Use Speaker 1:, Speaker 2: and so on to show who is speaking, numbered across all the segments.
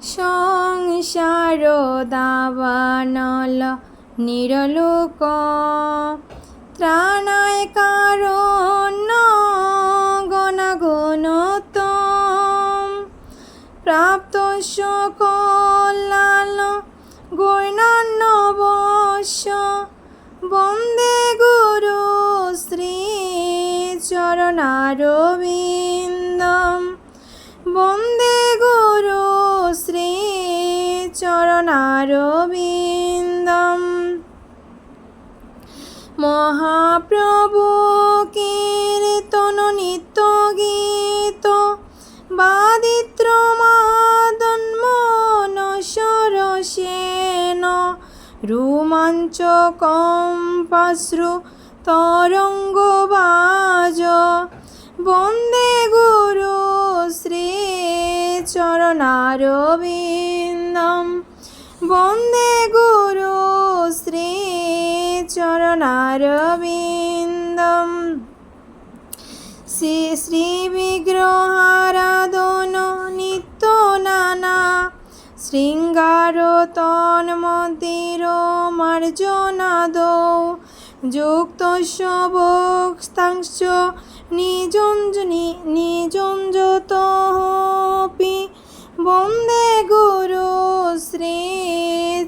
Speaker 1: সংসার দাবানল নিরলোক ত্রাণায় কারণ গণগণতম প্রাপ্ত সকলাল গৈনান্য বশ বন্দে গুরু শ্রী চরণারবিন্দম। বন্দে চরণারবিন্দম। মহাপ্রভু কীর্তন নিত্য গীত বাদিত্র মাদন মন সরসেন রোমাঞ্চ কম্পাশ্রু তরঙ্গ বাজ বন্দে গুরু শ্রী চরণারবিন্দম বন্দে গুরু শ্রী চরণারবিন্দম। শ্রী শ্রী বিগ্রহারাধন নিত্য নানা শৃঙ্গার তন্মন্দির মার্জনাদ যুক্ত ভক্তাংশ নিজঞ্জনি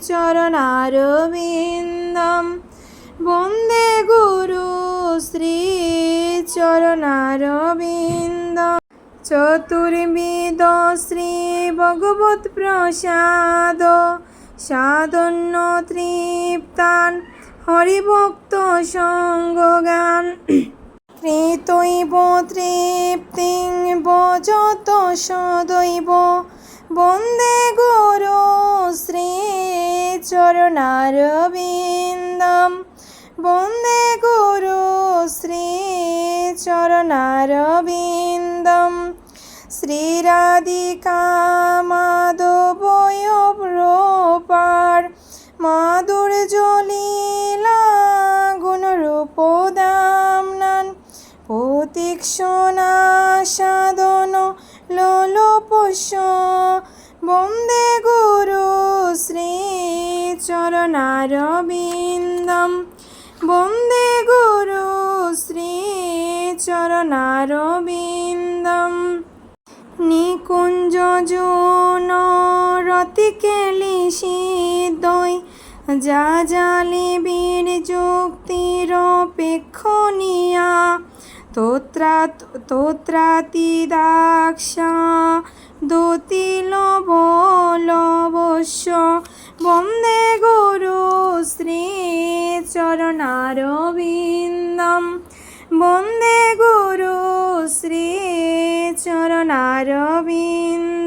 Speaker 1: চরণারবিন্দম। বন্দে গুরু শ্রী চরণারবিন্দম। চতুর্বিদ শ্রী ভগবত প্রসাদ। সাধন্য তৃপ্তান হরিভক্ত সঙ্গগান। কৃতৈব তৃপ্তিং ভজত সদৈব। বন্দে গুরু শ্রী চরণারবিন্দম বন্দে গুরু শ্রী চরণারবিন্দম শ্রীরাধিকা মাধবয় প্রপার মাধুর্য লীলা গুণরূপ দামনান প্রতীক্ষণা সাধন লোলপোষ বন্দে গুরু শ্রী চরণারবিন্দম। বন্দে গুরু শ্রী চরণারবিন্দম। নিকুঞ্জ জন রতি কেলি সিদ্ধই যা জালি বীর যুক্তির পেক্ষণিয়া তোত্রা তোত্রাতি দাক্ষা দতিল বন্দে গুরু শ্রী চরণারবিন্দম। বন্দে গুরু শ্রী চরণারবিন্দ বন্দে